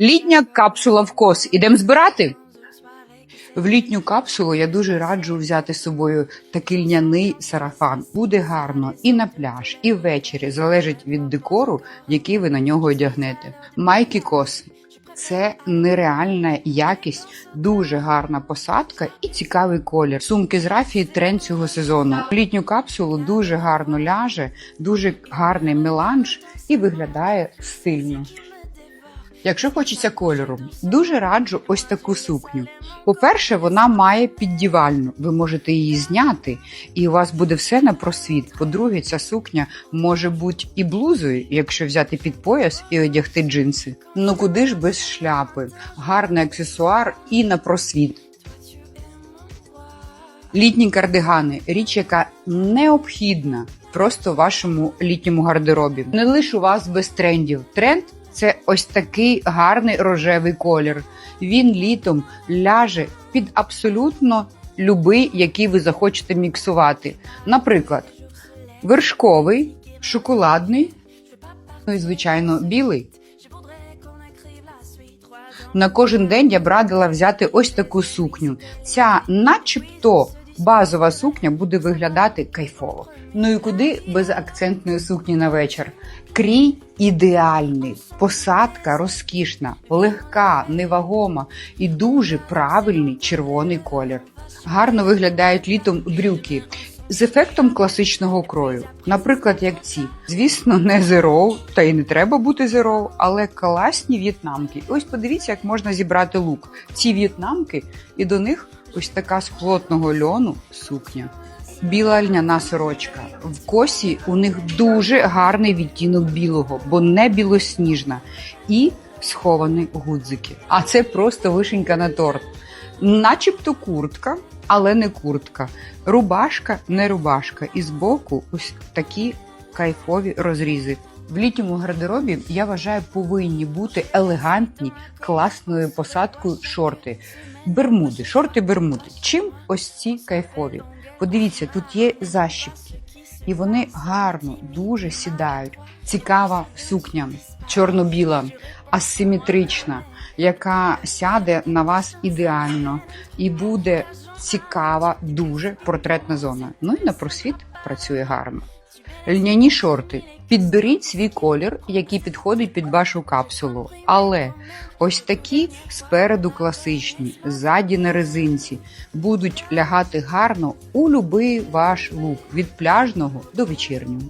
Літня капсула в кос. Ідемо збирати? В літню капсулу я дуже раджу взяти з собою такий льняний сарафан. Буде гарно і на пляж, і ввечері. Залежить від декору, який ви на нього одягнете. Майки кос. Це нереальна якість, дуже гарна посадка і цікавий колір. Сумки з рафії тренд цього сезону. Літню капсулу дуже гарно ляже, дуже гарний меланж і виглядає стильно. Якщо хочеться кольору, дуже раджу ось таку сукню. По-перше, вона має піддівальну, ви можете її зняти, і у вас буде все на просвіт. По-друге, ця сукня може бути і блузою, якщо взяти під пояс і одягти джинси. Ну куди ж без шляпи? Гарний аксесуар і на просвіт. Літні кардигани річ, яка необхідна просто в вашому літньому гардеробі. Не лише у вас без трендів. Тренд це ось такий гарний рожевий колір. Він літом ляже під абсолютно любий, який ви захочете міксувати. Наприклад, вершковий, шоколадний, ну і звичайно білий. На кожен день я б радила взяти ось таку сукню. Ця, начебто, базова сукня буде виглядати кайфово. Ну і куди без акцентної сукні на вечір? Крій ідеальний, посадка розкішна, легка, невагома і дуже правильний червоний колір. Гарно виглядають літом брюки. З ефектом класичного крою, наприклад, як ці. Звісно, не зероу, та й не треба бути зероу, але класні в'єтнамки. Ось подивіться, як можна зібрати лук. Ці в'єтнамки, і до них ось така з плотного льону сукня. Біла льняна сорочка. В косі у них дуже гарний відтінок білого, бо не білосніжна, і сховані гудзики. А це просто вишенька на торт. Начебто куртка, але не куртка. Рубашка не рубашка. І збоку ось такі кайфові розрізи. В літньому гардеробі я вважаю, повинні бути елегантні, класною посадкою шорти. Бермуди, шорти бермуди. Чим ось ці кайфові? Подивіться, тут є защіпки, і вони гарно, дуже сідають. Цікава сукня, чорно-біла, асиметрична, яка сяде на вас ідеально і буде цікава, дуже портретна зона. Ну і на просвіт працює гарно. Льняні шорти. Підберіть свій колір, який підходить під вашу капсулу. Але ось такі спереду класичні, ззаді на резинці, будуть лягати гарно у будь-який ваш лук від пляжного до вечірнього.